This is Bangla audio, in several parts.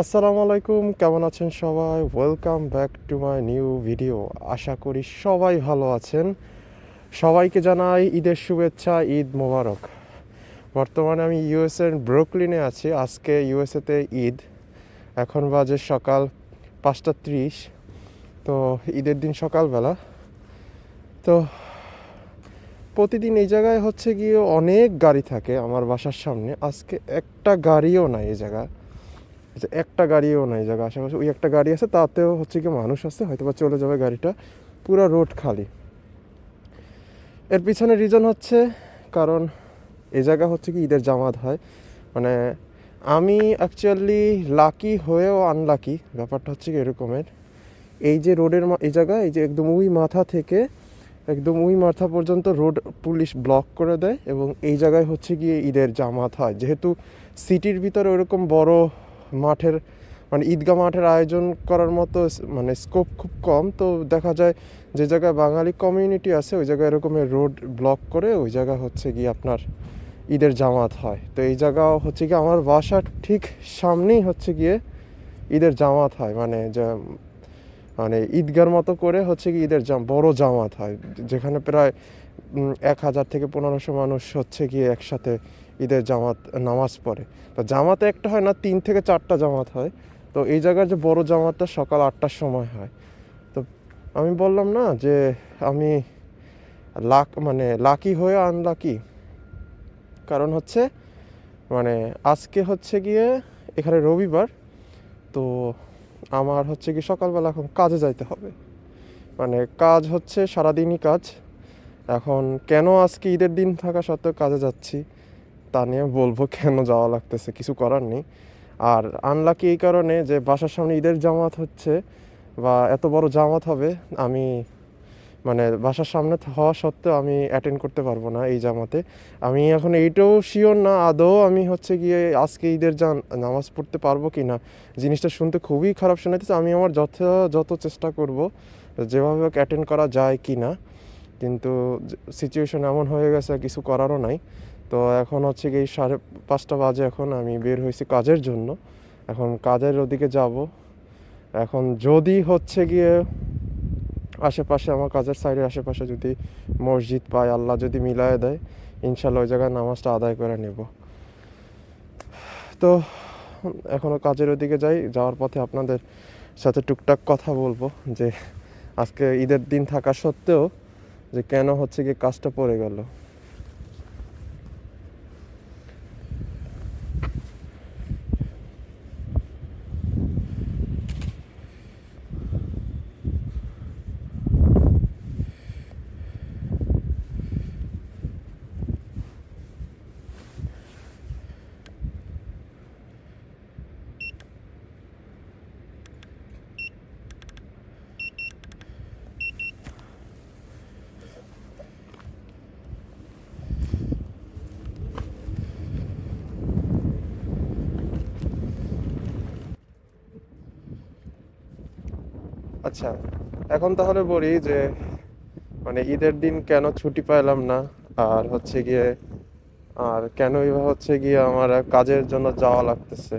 আসসালামু আলাইকুম, কেমন আছেন সবাই? Welcome back to my new video আশা করি সবাই ভালো আছেন। সবাইকে জানাই ঈদের শুভেচ্ছা, ঈদ মোবারক। বর্তমানে আমি ইউএসএর ব্রুকলিনে আছি। আজকে ইউএসএতে ঈদ। এখন বাজে সকাল পাঁচটা ত্রিশ। তো ঈদের দিন সকালবেলা। তো প্রতিদিন এই জায়গায় হচ্ছে গিয়ে অনেক গাড়ি থাকে আমার বাসার সামনে। আজকে একটা গাড়িও নাই এই জায়গায়। আচ্ছা একটা গাড়িও নাই জায়গা আশেপাশে। ওই একটা গাড়ি আছে, তাতেও হচ্ছে কি মানুষ আছে হয়তো বা চলে যাবে গাড়িটা। পুরো রোড খালি। এর পিছনে রিজন হচ্ছে, কারণ এই জায়গা হচ্ছে কি ঈদের জামাত হয়। মানে আমি অ্যাকচুয়ালি লাকি হয়েও আনলাকি ব্যাপারটা হচ্ছে কি এরকমের। এই যে রোডের এই জায়গা, এই যে একদম ওই মাথা থেকে, একদম ওই মাথা পর্যন্ত রোড পুলিশ ব্লক করে দেয় এবং এই জায়গায় হচ্ছে গিয়ে ঈদের জামাত হয়। যেহেতু সিটির ভিতরে ওরকম বড় মাঠের মানে ঈদগাহ মাঠের আয়োজন করার মতো মানে স্কোপ খুব কম। তো দেখা যায় যে জায়গায় বাঙালি কমিউনিটি আছে, ওই জায়গায় এরকমের রোড ব্লক করে ওই জায়গা হচ্ছে গিয়ে আপনার ঈদের জামাত হয়। তো এই জায়গা হচ্ছে গিয়ে আমার বাসার ঠিক সামনেই হচ্ছে গিয়ে ঈদের জামাত হয়। মানে মানে ঈদগার মতো করে হচ্ছে কি ঈদের জাম, বড় জামাত হয়। যেখানে প্রায় এক হাজার থেকে পনেরোশো মানুষ হচ্ছে গিয়ে একসাথে ঈদের জামাত, নামাজ পড়ে। তো জামাতে একটা হয় না, তিন থেকে চারটা জামাত হয়। তো এই জায়গার যে বড় জামাতটা সকাল আটটার সময় হয়। তো আমি বললাম না যে আমি লাক মানে লাকি হয়ে আনলাকি কারণ হচ্ছে মানে আজকে হচ্ছে গিয়ে, এখানে রবিবার, তো আমার হচ্ছে কি সকালবেলা এখন কাজে যাইতে হবে। মানে কাজ হচ্ছে সারাদিনই কাজ। এখন কেন আজকে ঈদের দিন থাকা সত্ত্বেও কাজে যাচ্ছি? তা নিয়ে বলব কেন যাওয়া লাগতেছে, কিছু করার নেই। আর আনলাকি এই কারণে যে বাসার সামনে ঈদের জামাত হচ্ছে বা এত বড় জামাত হবে, আমি মানে বাসার সামনে হওয়া সত্ত্বেও আমি অ্যাটেন্ড করতে পারব না এই জামাতে। আমি এখন এইটাও শিওর না, আদৌ আমি হচ্ছে গিয়ে আজকে ঈদের জান নামাজ পড়তে পারব কি না জিনিসটা শুনতে খুবই খারাপ শোনাইতেছে। আমি আমার যত চেষ্টা করব যেভাবে হোক অ্যাটেন্ড করা যায় কি না কিন্তু সিচুয়েশন এমন হয়ে গেছে কিছু করারও নাই। তো এখন হচ্ছে কি সাড়ে পাঁচটা বাজে এখন, আমি বের হয়েছি কাজের জন্য। এখন কাজের ওদিকে যাব। এখন যদি হচ্ছে গিয়ে আশেপাশে, আমার কাজের সাইডের আশেপাশে যদি মসজিদ পায়, আল্লাহ যদি মিলায় দেয়, ইনশাল্লাহ ওই জায়গায় নামাজটা আদায় করে নেব। তো এখনও কাজের ওদিকে যাই, যাওয়ার পথে আপনাদের সাথে টুকটাক কথা বলব যে, আজকে ঈদের দিন থাকা সত্ত্বেও যে কেন হচ্ছে কি কাজটা পড়ে গেল। আচ্ছা এখন তাহলে বলি যে মানে ঈদের দিন কেন ছুটি পাইলাম না? আর হচ্ছে গিয়ে, আর কেন হচ্ছে গিয়ে আমার কাজের জন্য যাওয়া লাগতেছে?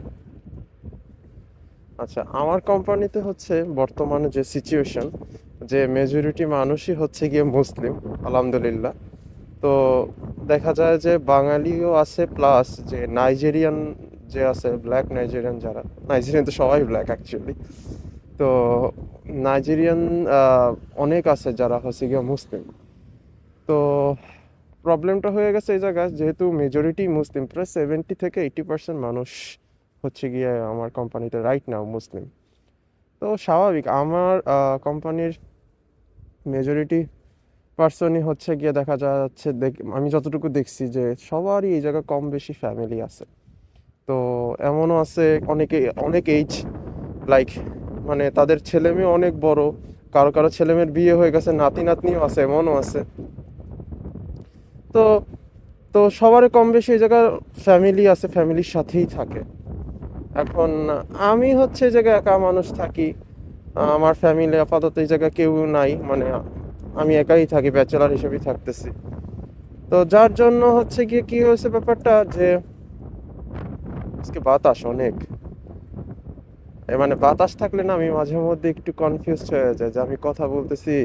আচ্ছা আমার কোম্পানিতে হচ্ছে বর্তমানে যে সিচুয়েশন যে মেজরিটি মানুষই হচ্ছে গিয়ে মুসলিম, আলহামদুলিল্লাহ। তো দেখা যায় যে বাঙালিও আছে প্লাস যে নাইজেরিয়ান যে আছে ব্ল্যাক নাইজেরিয়ান যারা নাইজেরিয়ান তো সবাই ব্ল্যাক অ্যাকচুয়ালি তো নাইজেরিয়ান অনেক আছে যারা হচ্ছে গিয়ে মুসলিম। তো প্রবলেমটা হয়ে গেছে এই জায়গায়, যেহেতু মেজরিটি মুসলিম, প্রায় সেভেন্টি থেকে এইটি পার্সেন্ট মানুষ হচ্ছে গিয়ে আমার কোম্পানিতে রাইট নাও মুসলিম। তো স্বাভাবিক, আমার কোম্পানির মেজরিটি পার্সনই হচ্ছে গিয়ে দেখা যাচ্ছে আমি যতটুকু দেখছি যে সবারই এই জায়গায় কম বেশি ফ্যামিলি আছে। তো এমনও আছে, অনেকে, অনেক এইজ লাইক মানে তাদের ছেলে মেয়ে অনেক বড়। কারও কারও ছেলে মেয়ের বিয়ে হয়ে গেছে, নাতি নাতনিও আছে, এমনও আছে। তো তো সবারই কম বেশি এই জায়গায় ফ্যামিলি আছে ফ্যামিলির সাথেই থাকে। এখন আমি হচ্ছে এই জায়গায় একা মানুষ থাকি। আমার ফ্যামিলি আপাতত এই জায়গায় কেউ নাই মানে আমি একাই থাকি ব্যাচেলার হিসেবেই থাকতেছি। তো যার জন্য হচ্ছে গিয়ে কি হয়েছে ব্যাপারটা যে, আজকে বাতাস অনেক। মানে বাতাস থাকলে না আমি মাঝে মধ্যে একটু কনফিউজ হয়ে যায় যে আমি কথা বলতেছি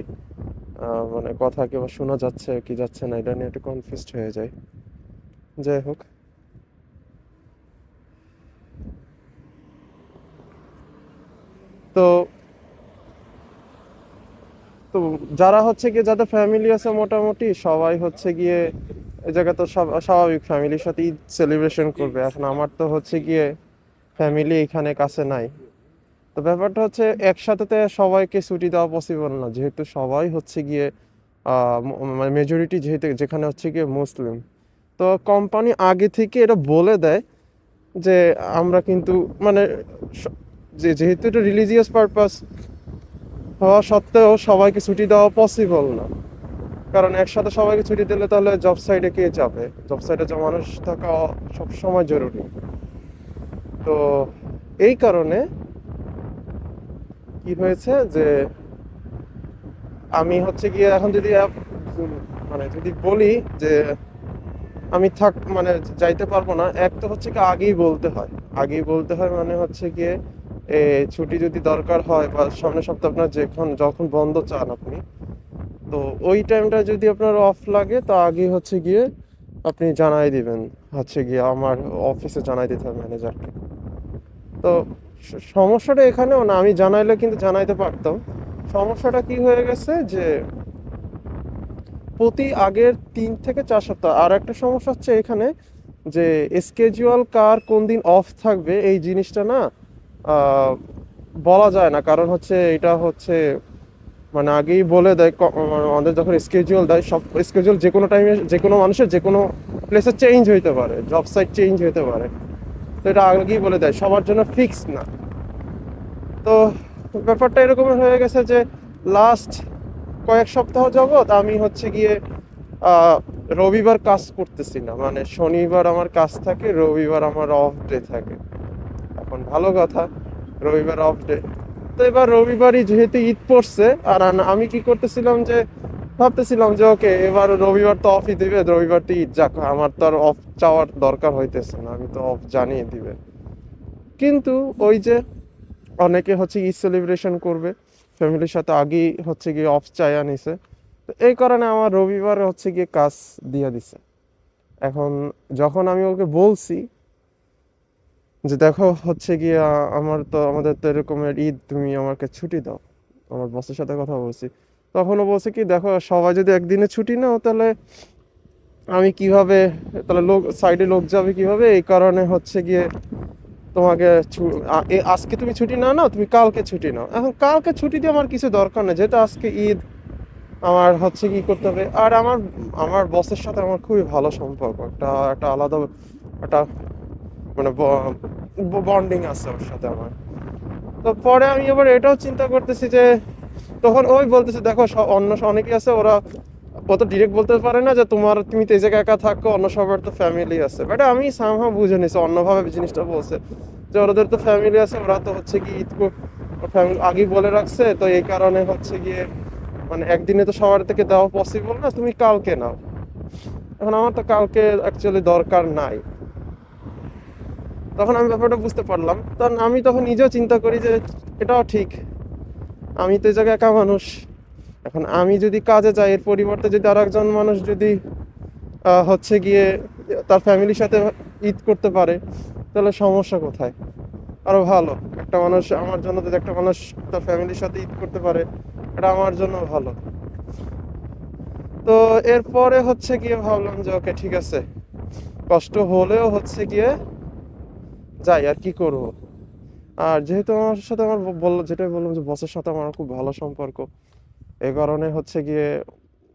মানে কথা কেউ শোনা যাচ্ছে কি যাচ্ছে না এটা নিয়ে একটু কনফিউজড হয়ে যায় যাই হোক। তো তো যারা হচ্ছে গিয়ে যাদের ফ্যামিলি আছে মোটামুটি সবাই হচ্ছে গিয়ে এই জায়গা তো সব স্বাভাবিক ফ্যামিলির সাথে ঈদ সেলিব্রেশন করবে। এখন আমার তো হচ্ছে গিয়ে ফ্যামিলি এখানে কাছে নাই। তো ব্যাপারটা হচ্ছে একসাথে সবাইকে ছুটি দেওয়া পসিবল না। যেহেতু সবাই হচ্ছে গিয়ে মানে মেজরিটি যেহেতু, যেখানে হচ্ছে গিয়ে মুসলিম। তো কোম্পানি আগে থেকে এটা বলে দেয় যে আমরা কিন্তু মানে যে যেহেতু এটা রিলিজিয়াস পারপাস হওয়া সত্ত্বেও সবাইকে ছুটি দেওয়া পসিবল না। কারণ একসাথে সবাইকে ছুটি দিলে তাহলে জব সাইডে কে যাবে? জব সাইডে যে মানুষ থাকা সব সময় জরুরি। তো এই কারণে কি হয়েছে যে আমি হচ্ছে গিয়ে এখন যদি মানে যদি বলি যে আমি থাক মানে যাইতে পারব না, এক তো হচ্ছে কি আগেই বলতে হয়। আগেই বলতে হয় মানে হচ্ছে গিয়ে ছুটি যদি দরকার হয় বা সামনের সপ্তাহে আপনার যখন যখন বন্ধ চান আপনি, তো ওই টাইমটা যদি আপনার অফ লাগে, তো আগে হচ্ছে গিয়ে আপনি জানাই দিবেন। হচ্ছে গিয়ে আমার অফিসে জানাই দিতে হবে ম্যানেজারকে তো সমস্যাটা এখানেও না, আমি জানাইলে কিন্তু জানাইতে পারতাম। সমস্যাটা কি হয়ে গেছে যে, প্রতি আগের তিন থেকে চার সপ্তাহ, আর একটা সমস্যা হচ্ছে এখানে যে স্কেজুয়াল কার কোন দিন অফ থাকবে, এই জিনিসটা না বলা যায় না। কারণ হচ্ছে এটা হচ্ছে মানে আগেই বলে দেয় আমাদের যখন স্কেজুয়াল দেয়, সব স্কেজুয়াল যে কোনো টাইমে যে কোনো মানুষের যে কোনো প্লেসে চেঞ্জ হইতে পারে জব সাইট চেঞ্জ হইতে পারে। তো এটা আগেই বলে দেয়, সবার জন্য ফিক্স না। তো ব্যাপারটা এরকম হয়ে গেছে যে লাস্ট কয়েক সপ্তাহ যাবত আমি হচ্ছে গিয়ে রবিবার কাজ করতেছি না। মানে শনিবার আমার কাজ থাকে, রবিবার আমার অফ ডে থাকে। এখন ভালো কথা, রবিবার অফ ডে তো এবার রবিবারই যেহেতু ঈদ পড়ছে, আর আমি কি করতেছিলাম যে ভাবতেছিলাম যে, ওকে, এবার রবিবার তো অফই দিবে রবিবার তো ঈদ যাক, আমার তো আর অফ চাওয়ার দরকার হইতেছে না, আমি তো অফ জানিয়ে দিবে। কিন্তু ওই যে অনেকে হচ্ছে ঈদ সেলিব্রেশন করবে ফ্যামিলির সাথে আগেই হচ্ছে গিয়ে অফ চাইয়া নিছে। তো এই কারণে আমার রবিবার হচ্ছে গিয়ে কাজ দিয়ে দিছে। এখন যখন আমি ওকে বলছি যে, দেখো, হচ্ছে গিয়ে আমার তো, আমাদের তো এরকমের ঈদ, তুমি আমাকে ছুটি দাও। আমার বসের সাথে কথা বলছি তখনও বলছে কি, দেখো, সবাই যদি একদিনে ছুটি নাও, তাহলে আমি কীভাবে, তাহলে লোক, সাইডে লোক যাবে কীভাবে? এই কারণে হচ্ছে গিয়ে তোমাকে আজকে তুমি ছুটি না নাও, তুমি কালকে ছুটি নাও। এখন কালকে ছুটি দিয়ে আমার কিছু দরকার নেই, যেহেতু আজকে ঈদ, আমার হচ্ছে কি করতে হবে, আর আমার আমার বসের সাথে আমার খুবই ভালো সম্পর্ক, একটা একটা আলাদা, একটা মানে বন্ডিং আছে ওর সাথে আমার। তো পরে আমি এবার এটাও চিন্তা করতেছি যে তখন ওই বলতেছে, দেখো অন্য অনেকেই আছে, ওরা অত ডিরেক্ট বলতে পারে না যে তোমার, তুমি তো এই জায়গায় একা থাকো, অন্য সবার তো ফ্যামিলি আছে। বাট আমি সামহা বুঝে নিছি অন্যভাবে জিনিসটা বলছে, যে ওদের তো ফ্যামিলি আছে, ওরা তো হচ্ছে কি ঈদ ফ্যামিলি আগেই বলে রাখছে, তো এই কারণে হচ্ছে গিয়ে মানে একদিনে তো সবার থেকে দেওয়া পসিবল না, তুমি কালকে নাও। এখন আমার তো কালকে অ্যাকচুয়ালি দরকার নাই। তখন আমি ব্যাপারটা বুঝতে পারলাম। তখন আমি তখন নিজেও চিন্তা করি যে এটাও ঠিক। আমি তো এই জায়গায় একা মানুষ। এখন আমি যদি কাজে যাই, এর পরিবর্তে যদি আর একজন মানুষ যদি হচ্ছে গিয়ে তার ফ্যামিলির সাথে ঈদ করতে পারে, তাহলে সমস্যা কোথায়? আরও ভালো। একটা মানুষ আমার জন্য যদি একটা মানুষ তার ফ্যামিলির সাথে ঈদ করতে পারে, এটা আমার জন্য ভালো। তো এরপরে হচ্ছে গিয়ে ভাবলাম যে, ওকে, ঠিক আছে। কষ্ট হলেও হচ্ছে গিয়ে যাই, আর কি করব? আর যেহেতু আমার সাথে আমার বলল, যেটাই বললাম যে বসের সাথে আমার খুব ভালো সম্পর্ক, এ কারণে হচ্ছে গিয়ে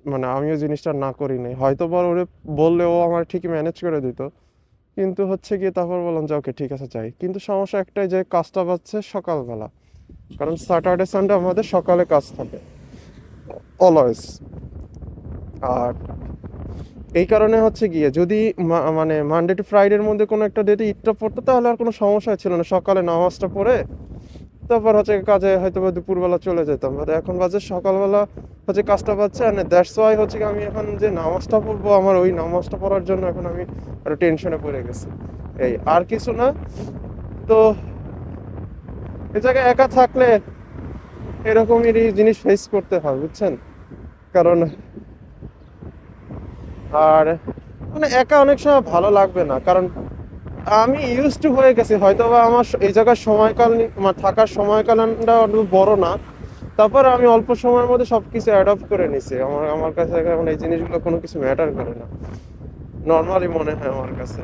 মানে আমিও জিনিসটা না করি নাই হয়তো বা ওরে বললে ও আমার ঠিকই ম্যানেজ করে দিত, কিন্তু হচ্ছে গিয়ে তারপর বললাম যে, ওকে, ঠিক আছে, যাই। কিন্তু সমস্যা একটাই যে, কাজটা পাচ্ছে সকালবেলা। কারণ স্যাটারডে সানডে আমাদের সকালে কাজ থাকে অলওয়েজ আর এই কারণে হচ্ছে গিয়ে যদি মানে মানডে টু ফ্রাইডের মধ্যে কোনো একটা ডেতে ঈদটা পড়তো, তাহলে আর কোনো সমস্যা ছিল না। সকালে নামাজটা পড়ে তারপর হচ্ছে কাজে হয়তো বা দুপুরবেলা চলে যেতাম। বাট এখন বাজে সকালবেলা হচ্ছে কাজটা পাচ্ছে আর দ্যাটস ওয়াই হচ্ছে আমি এখন যে নামাজটা পড়ব, আমার ওই নামাজটা পড়ার জন্য এখন আমি আরও টেনশনে পড়ে গেছি। এই আর কিছু না। তো এ জায়গায় একা থাকলে এরকমেরই জিনিস ফেস করতে হয়, বুঝছেন? কারণ আর মানে একা অনেক সময় ভালো লাগবে না, কারণ আমি ইউজ টু হয়ে গেছি হয়তো বা আমার এই জায়গার সময়কাল আমার থাকার সময়কালটা অত বড় না, তারপর আমি অল্প সময়ের মধ্যে সবকিছু অ্যাডপ্ট করে নিছি আমার আমার কাছে এখন এই জিনিসগুলো কোনো কিছু ম্যাটার করে না নর্মালি মনে হয় আমার কাছে।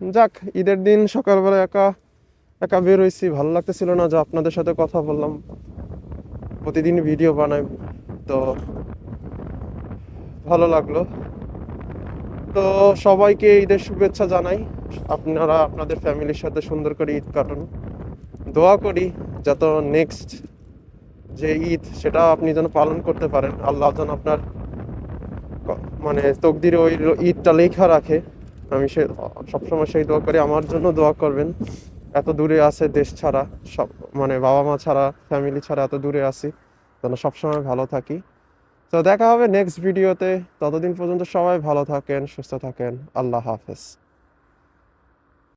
যাক, ঈদের দিন সকালবেলা একা একা বের হয়েছি ভালো লাগতেছিল না যে আপনাদের সাথে কথা বললাম। প্রতিদিন ভিডিও বানাই, তো ভালো লাগল। তো সবাইকে ঈদের শুভেচ্ছা জানাই। আপনারা আপনাদের ফ্যামিলির সাথে সুন্দর করে ঈদ কাটুন। দোয়া করি যত নেক্সট যে ঈদ, সেটা আপনি যেন পালন করতে পারেন। আল্লাহ যেন আপনার মানে তকদিরে ওই ঈদটা লেখা রাখে। আমি সে, সবসময় সেই দোয়া করি। আমার জন্য দোয়া করবেন। এত দূরে আছে দেশ ছাড়া, সব মানে বাবা মা ছাড়া ফ্যামিলি ছাড়া এত দূরে আছি, যেন সবসময় ভালো থাকি। তো দেখা হবে নেক্সট ভিডিওতে ততদিন পর্যন্ত সবাই ভালো থাকেন, সুস্থ থাকেন। আল্লাহ হাফেজ।